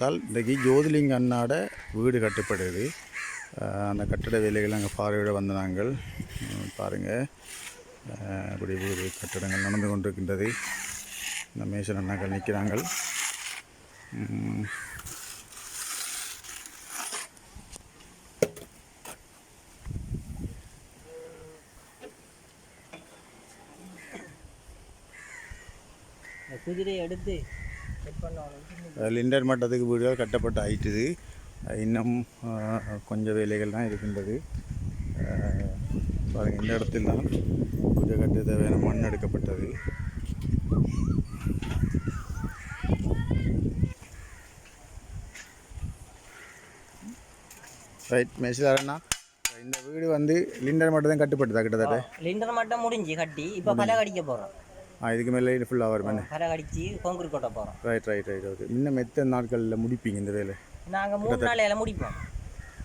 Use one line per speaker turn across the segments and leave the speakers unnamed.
பார்த்தால் இன்றைக்கி ஜோதிலிங்க அண்ணாட வீடு கட்டப்படுது. அந்த கட்டட வேலைகள் அங்கே பார்வையிட வந்த நாங்கள். பாருங்கள் பாருங்க. இப்படி வீடு கட்டடங்கள் நடந்து கொண்டிருக்கின்றது. இந்த மேசன் அண்ணாக்கள் நிற்கிறாங்கள்
குதிரையை எடுத்து
லிண்டர் மட்டத்துக்கு வீடுகள் கட்டப்பட்டு ஆயிட்டுது. இன்னும் கொஞ்சம் வேலைகள் தான் இருக்கின்றது. அஹ், பாருங்க இந்த இடத்தில் தான் பூஜை கட்டு தேவையான மண் எடுக்கப்பட்டது. ரைட் மெசிலாரண்ணா இந்த வீடு வந்து லிண்டர் மட்டும் தான் கட்டுப்பட்டுதா கிட்டத்தட்ட?
லிண்டர் மட்டும் முடிஞ்சு கட்டி இப்போ பல கடிக்க போகிறோம்
இதுக்கு மேலே ஃபுல்லாக வரும் என்ன
பல கடிச்சு கொங்குரு கொட்ட போகிறோம்
ரைட் ரைட் ரைட் ஓகே இன்னும் எத்தனை நாட்களில் முடிப்பீங்க இந்த வேலை?
நாங்கள் மூணு நாளையில முடிப்போம்.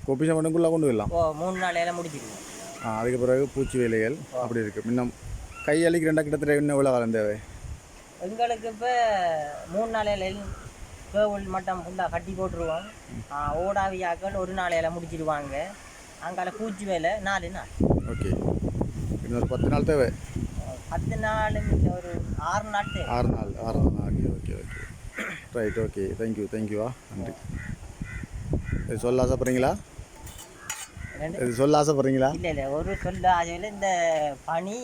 கோபி சம்பளக்குள்ளே கொண்டு வரலாம்?
ஓ மூணு நாளையில முடிச்சிடுவோம்
ஆ, அதுக்கு பிறகு பூச்சி வேலைகள் அப்படி இருக்குது இன்னும் கை அழிக்கிறண்டா கிட்டத்தட்ட இன்னும் எவ்வளோ வளர்ந்த தேவை?
எங்களுக்கு இப்போ மூணு நாளையில கேபிள் மட்டும் ஃபுல்லாக கட்டி போட்டுருவோம். ஆ, ஓடாவியாக்கள் ஒரு நாளையில முடிச்சிடுவாங்க அங்கால பூச்சி வேலை நாலு நாள்.
ஓகே இன்னொரு பத்து நாள் தேவை.
பத்து நாள் ஒரு ஆறு நாள்
ஆறு நாள் ஆறு நாள். Okay okay okay right okay thank you தேங்க்யூவா நன்றி. இது சொல்ல ஆசைப்படுறீங்களா? இது சொல்ல ஆசைப்படுறீங்களா?
இல்லை இல்லை ஒரு சொல்ல அதில் இந்த பனி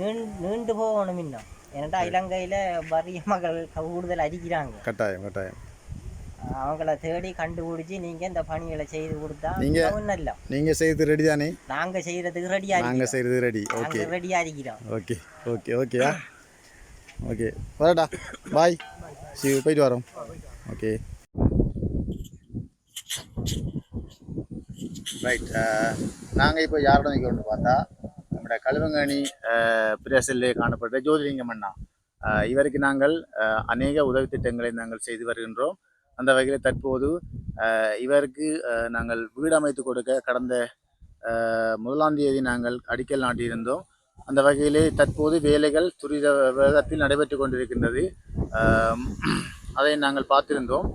நீண்டு நீண்டு போகணும் இன்னும். ஏன்னாட்டா இலங்கையில் வறிய மக்கள் கூடுதல் அடிக்கிறாங்க.
கட்டாயம் கட்டாயம்.
அவங்கள தேடி கண்டுபிடிச்சி நீங்கள் இந்த பணிகளை செய்து கொடுத்தா
நீங்க- நீங்கள் செய்கிறது ரெடி தானே
நாங்கள் செய்கிறதுக்கு ரெடியாக
நாங்கள் செய்கிறது ரெடி ஓகே
ரெடியாக இருக்கிறோம்.
ஓகே ஓகே ஓகேயா ஓகே வரடா. பாய் சி போயிட்டு வரோம். ஓகே ரைட் நாங்கள் இப்போ யாரோட நிற்கிறோம்னு பார்த்தா நம்முடைய கழுவங்கணி பிரேசல்லே காணப்படுற ஜோதிலிங்கம் அண்ணா. அஹ், இவருக்கு நாங்கள் அஹ், அநேக உதவி திட்டங்களை நாங்கள் செய்து வருகின்றோம். அந்த வகையில் தற்போது இவருக்கு நாங்கள் வீடு அமைத்து கொடுக்க கடந்த முதலாம் தேதி நாங்கள் அடிக்கல் நாட்டியிருந்தோம். அந்த வகையிலே தற்போது வேலைகள் துரித வேகத்தில் நடைபெற்று கொண்டிருக்கின்றது. அதை நாங்கள் பார்த்திருந்தோம்.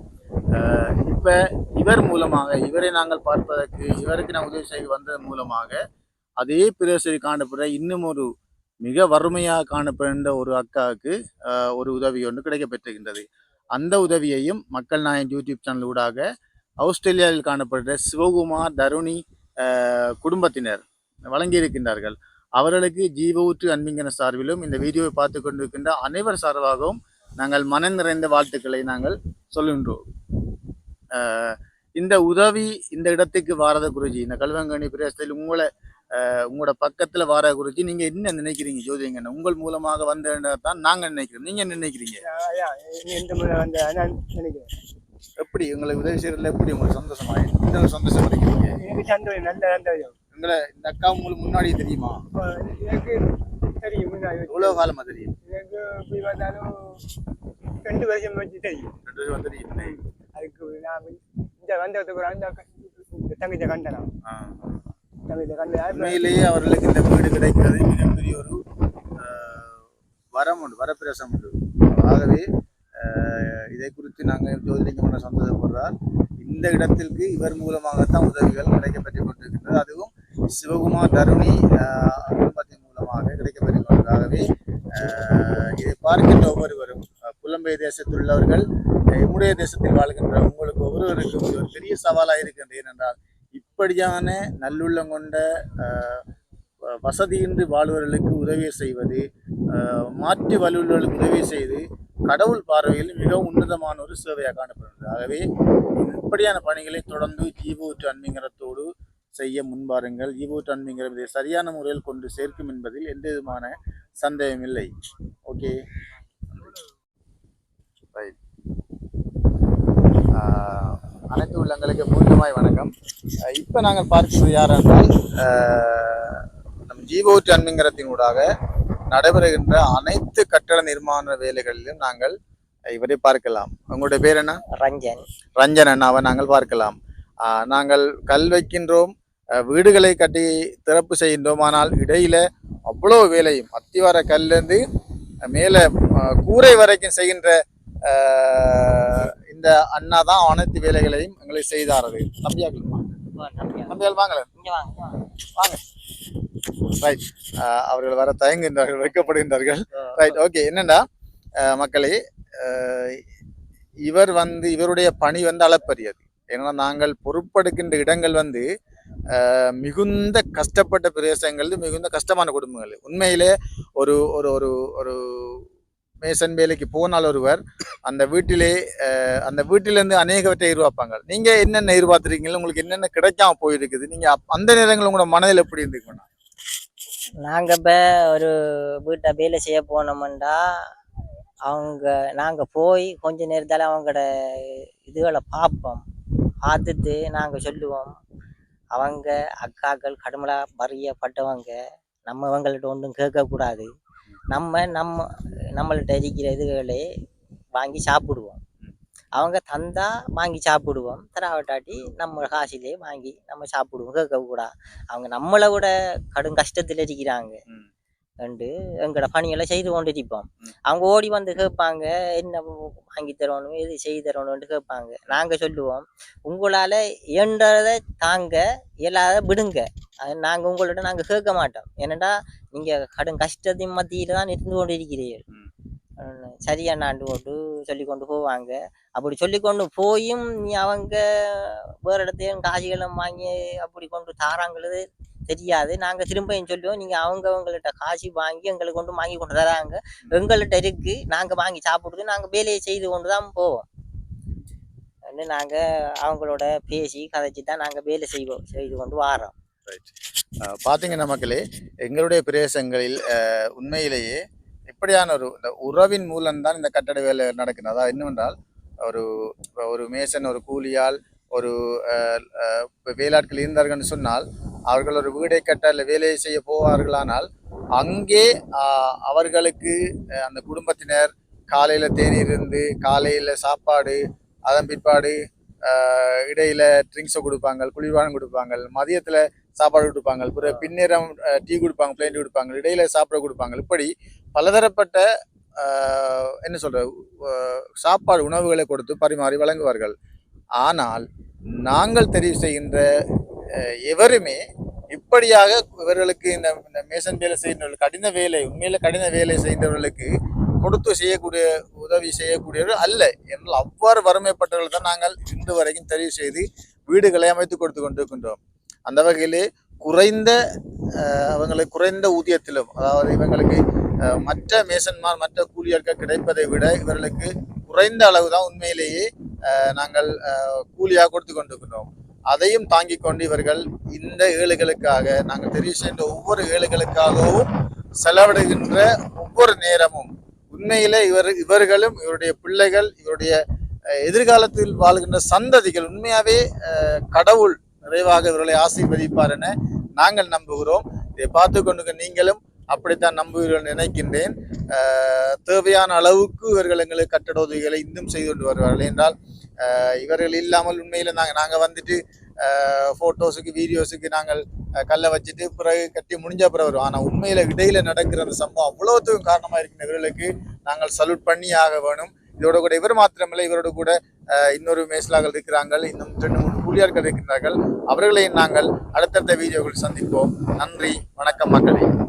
இப்போ இவர் மூலமாக இவரை நாங்கள் பார்ப்பதற்கு இவருக்கு நான் உதவி செய்து வந்ததன் மூலமாக அதே பிரேசரி காணப்படுற இன்னும் ஒரு மிக வறுமையாக காணப்படுகின்ற ஒரு அக்காவுக்கு ஒரு உதவி ஒன்று கிடைக்கப்பெற்றிருக்கின்றது அந்த உதவியையும் மக்கள் நாயன் யூடியூப் சேனல் ஊடாக ஆஸ்திரேலியாவில் காணப்படுற சிவகுமார் தருணி குடும்பத்தினர் வழங்கியிருக்கின்றார்கள். அவர்களுக்கு ஜீவ ஊற்று அன்பிங்கன சார்பிலும் இந்த வீடியோவை பார்த்து கொண்டிருக்கின்ற அனைவர் சார்பாகவும் நாங்கள் மனம் நிறைந்த வாழ்த்துக்களை நாங்கள் சொல்கின்றோம். இந்த உதவி இந்த இடத்துக்கு வாரத குருஜி இந்த கல்வங்கணி பிரதேசத்தில் உங்களை உங்களோட பக்கத்துல வார குருஜி நீங்க என்ன நினைக்கிறீங்க? ஜோதிங்கண்ணா உங்கள் மூலமாக வந்த தான் நாங்க நினைக்கிறோம். நீங்க என்ன நினைக்கிறீங்க?
நினைக்கிறேன்.
எப்படி உங்களுக்கு உதவி செய்யறதுல எப்படி உங்களுக்கு சந்தோஷமா என்ன சந்தோஷம் கிடைக்கிறீங்க
எனக்கு சந்தோஷம் நல்ல சந்தோஷம்.
உங்களை இந்த அக்கா உங்களுக்கு முன்னாடி தெரியுமா?
எனக்கு தெரியும் முன்னாடி
எவ்வளவு காலமா தெரியும்?
எனக்கு போய் வந்தாலும் ரெண்டு வருஷம் வச்சு தெரியும்.
ரெண்டு வருஷம் தெரியும்.
அதுக்கு நான் இந்த வந்ததுக்கு அந்த இந்த தங்கத்தை கண்டனா
ஆ.
தங்கத்தை கண்டா
உண்மையிலேயே அவர்களுக்கு இந்த வீடு கிடைக்கிறது மிகப்பெரிய ஒரு வரம் உண்டு வரப்பிரசம் உண்டு. ஆகவே இதை குறித்து நாங்கள் ஜோதிலிங்கம் சந்தோஷப்படுறார் இந்த இடத்திற்கு இவர் மூலமாகத்தான் உதவிகள் கிடைக்கப்பெற்றுக் கொண்டிருக்கின்றது. அதுவும் சிவகுமார் தருணி குடும்பத்தின் மூலமாக கிடைக்கப்பெற்றுக் கொண்டதாகவே இதை பார்க்கின்ற ஒவ்வொருவரும் புலம்பெயர் தேசத்தில் உள்ளவர்கள் ஆஹ், நம்முடைய தேசத்தில் வாழ்கின்ற உங்களுக்கு ஒவ்வொருவருக்கும் ஒரு பெரிய சவாலாக இருக்கின்றது. ஏனென்றால் இப்படியான நல்லுள்ளம் கொண்ட வசதியின்றி வாழ்வர்களுக்கு உதவி செய்வது மாற்று வலுவர்களுக்கு உதவி செய்து கடவுள் பார்வையில் மிகவும் உன்னதமான ஒரு சேவையாக காணப்படுகிறது. ஆகவே இப்படியான பணிகளை தொடர்ந்து ஜீவூற்று அன்பிங்கரத்தோடு செய்ய முன்பாருங்கள் ஜீவூற்று அன்பிங்கரம் இதை சரியான முறையில் கொண்டு சேர்க்கும் என்பதில் எந்த விதமான சந்தேகம் இல்லை. ஓகே. ரைட் அனைத்து உள்ளங்களுக்கு மீண்டுமாய் வணக்கம். இப்போ நாங்கள் பார்க்கிறது யார் என்றால் நம் அன்பிங்கரத்தின் ஊடாக நடைபெறுகின்ற அனைத்து கட்டட நிர்மாண வேலைகளிலும் நாங்கள் இவரை பார்க்கலாம். உங்களுடைய பேர் என்ன?
ரஞ்சன்.
ரஞ்சன் அண்ணாவை நாங்கள் பார்க்கலாம். நாங்கள் கல் வைக்கின்றோம் வீடுகளை கட்டி திறப்பு செய்கின்றோம் ஆனால் இடையில அவ்வளோ வேலையும் அத்திவார கல்லேருந்து மேலே கூரை வரைக்கும் செய்கின்ற இந்த அண்ணா தான் அனைத்து வேலைகளையும் எங்களுக்கு செய்தாரது தம்பியாக்கள் தம்பியால் வாங்கல?
இங்க வாங்க
ரைட் அவர்கள் வர தயங்குகின்றார்கள் வைக்கப்படுகின்றார்கள். ரைட் ஓகே என்னன்னா அஹ், மக்களே இவர் வந்து இவருடைய பணி வந்து அளப்பரியது. ஏன்னா நாங்கள் பொறுப்பெடுக்கின்ற இடங்கள் வந்து மிகுந்த கஷ்டப்பட்ட பிரதேசங்கள் மிகுந்த கஷ்டமான குடும்பங்கள். உண்மையிலே ஒரு ஒரு ஒரு ஒரு மேசன் வேலைக்கு போனால் ஒருவர் அந்த வீட்டிலே அந்த வீட்டிலேருந்து அநேகவற்றை எதிர்பார்ப்பாங்க நீங்கள் என்னென்ன எதிர்பார்த்துருக்கீங்களோ உங்களுக்கு என்னென்ன கிடைக்காம போயிருக்குது நீங்கள் அப்- அந்த நேரங்கள் உங்களோட மனதில் எப்படி இருந்துக்கணும்
நாங்கள் இப்போ ஒரு வீட்டை வேலை செய்ய போனோம்டா அவங்க நாங்கள் போய் கொஞ்ச நேரத்தால் அவங்களோட இதுகளை பார்ப்போம். பார்த்துட்டு நாங்கள் சொல்லுவோம். அவங்க அக்காக்கள் கடுமலா பறியப்பட்டவங்க நம்ம அவங்கள்ட்ட ஒன்றும் கேட்கக்கூடாது. நம்ம நம்ம நம்மள்ட்ட இருக்கிற இதுகளே வாங்கி சாப்பிடுவோம். அவங்க தந்தா வாங்கி சாப்பிடுவோம். தராவட்டாட்டி நம்ம காசிலே வாங்கி நம்ம சாப்பிடுவோம். கேட்கக்கூடாது அவங்க நம்மளை விட கடும் கஷ்டத்தில் இருக்கிறாங்க. கண்டு எங்களோட பணியெல்லாம் செய்து கொண்டு இருப்போம். அவங்க ஓடி வந்து கேட்பாங்க என்ன வாங்கி தரணும்? எது செய்து தரணும்னு கேட்பாங்க. நாங்கள் சொல்லுவோம் உங்களால் இயன்றதை தாங்க இயலாத விடுங்க. நாங்கள் உங்களோட நாங்கள் கேட்க மாட்டோம். ஏனண்டா நீங்கள் கடும் கஷ்டத்தின் மத்தியில் தான் இருந்து கொண்டு இருக்கிறீர்கள்
ம்.
அஹ் சரியானாண்டு போட்டு சொல்லி கொண்டு போவாங்க. அப்படி சொல்லி கொண்டு போயும் நீ அவங்க வேறு இடத்தையும் காசுகளும் வாங்கி அப்படி கொண்டு தாராங்கிறது தெரியாது. நாங்கள் திரும்பியும் சொல்லுவோம் நீங்கள் அவங்க அவங்கள்ட்ட காசு வாங்கி எங்களுக்கு கொண்டு வாங்கி கொண்டு தராங்க. எங்கள்கிட்ட இருக்கு. நாங்கள் வாங்கி சாப்பிடுறது நாங்கள் வேலையை செய்து கொண்டு தான் போவோம். வந்து நாங்கள் அவங்களோட பேசி கதைச்சி தான் நாங்கள் வேலை செய்வோம் செய்து கொண்டு வாரோம்
அஹ் uh, மக்களே எங்களுடைய பிரதேசங்களில் uh, உண்மையிலேயே இப்படியான ஒரு இந்த உறவின் மூலம்தான் இந்த கட்டட வேலை நடக்குது. அதாவது என்னவென்றால் ஒரு ஒரு மேசன் ஒரு கூலியால் ஒரு uh, அஹ், வேலாட்கள் இருந்தார்கள்னு சொன்னால் அவர்கள் ஒரு வீடை கட்ட இல்லை வேலையை செய்ய போவார்களானால் அங்கே அவர்களுக்கு அந்த குடும்பத்தினர் காலையில் தேநீர் இருந்து காலையில் சாப்பாடு அதன் பிற்பாடு இடையில் இடையில ட்ரிங்க்ஸை கொடுப்பாங்க குளிர்பானம் கொடுப்பாங்க. மதியத்தில் சாப்பாடு கொடுப்பாங்க. பிறகு பின்னேரம் டீ கொடுப்பாங்க பிளேன் கொடுப்பாங்க இடையில சாப்பிட கொடுப்பாங்க. இப்படி பலதரப்பட்ட என்ன சொல்ற சாப்பாடு உணவுகளை கொடுத்து பரிமாறி வழங்குவார்கள். ஆனால் நாங்கள் தெரிவு செய்கின்ற எவருமே இப்படியாக இவர்களுக்கு இந்த இந்த மேசன் வேலை செய்கின்றவர்கள் கடின வேலை உண்மையில கடின வேலை செய்கின்றவர்களுக்கு கொடுத்து செய்யக்கூடிய உதவி செய்யக்கூடியவர்கள் அல்ல. என்றால் அவ்வாறு வறுமைப்பட்டவர்கள் தான் நாங்கள் இன்று வரைக்கும் தெரிவு செய்து வீடுகளை அமைத்து கொடுத்து கொண்டிருக்கின்றோம். அந்த வகையிலே குறைந்த அவங்களை குறைந்த ஊதியத்திலும் அதாவது இவங்களுக்கு மற்ற மேசன்மார் மற்ற கூலியாட்கள் கிடைப்பதை விட இவர்களுக்கு குறைந்த அளவு தான் உண்மையிலேயே நாங்கள் கூலியாக கொடுத்து கொண்டிருக்கிறோம். அதையும் தாங்கி கொண்டு இவர்கள் இந்த ஏழைகளுக்காக நாங்கள் தெரிவு செய்கின்ற ஒவ்வொரு ஏழைகளுக்காகவும் செலவிடுகின்ற ஒவ்வொரு நேரமும் உண்மையிலே இவர் இவர்களும் இவருடைய பிள்ளைகள் இவருடைய எதிர்காலத்தில் வாழ்கின்ற சந்ததிகள் உண்மையாகவே கடவுள் நிறைவாக இவர்களை ஆசீர்வதிப்பார் என நாங்கள் நம்புகிறோம். இதை பார்த்து கொண்டு நீங்களும் அப்படித்தான் நம்புகிறோம் நினைக்கின்றேன். தேவையான அளவுக்கு இவர்கள் எங்களுக்கு கட்டட உதவிகளை இன்னும் செய்து கொண்டு வருவார்கள். என்றால் இவர்கள் இல்லாமல் உண்மையில் நாங்கள் நாங்கள் வந்துட்டு ஃபோட்டோஸுக்கு வீடியோஸுக்கு நாங்கள் கல்லை வச்சுட்டு பிறகு கட்டி முடிஞ்ச பிறகு வரும் ஆனால் உண்மையில் இடையில நடக்கிற அந்த சம்பவம் அவ்வளோத்துக்கும் காரணமாக இருக்கின்ற இவர்களுக்கு நாங்கள் சல்யூட் பண்ணி ஆக வேணும். இதோட கூட இவர் மாத்திரமில்லை இவரோட கூட இன்னொரு மேஸ்லாக்கள் இருக்கிறார்கள் இன்னும் ரெண்டு மூணு ஊழியர்கள் இருக்கின்றார்கள். அவர்களையும் நாங்கள் அடுத்தடுத்த வீடியோவில் சந்திப்போம். நன்றி வணக்கம் மக்களே.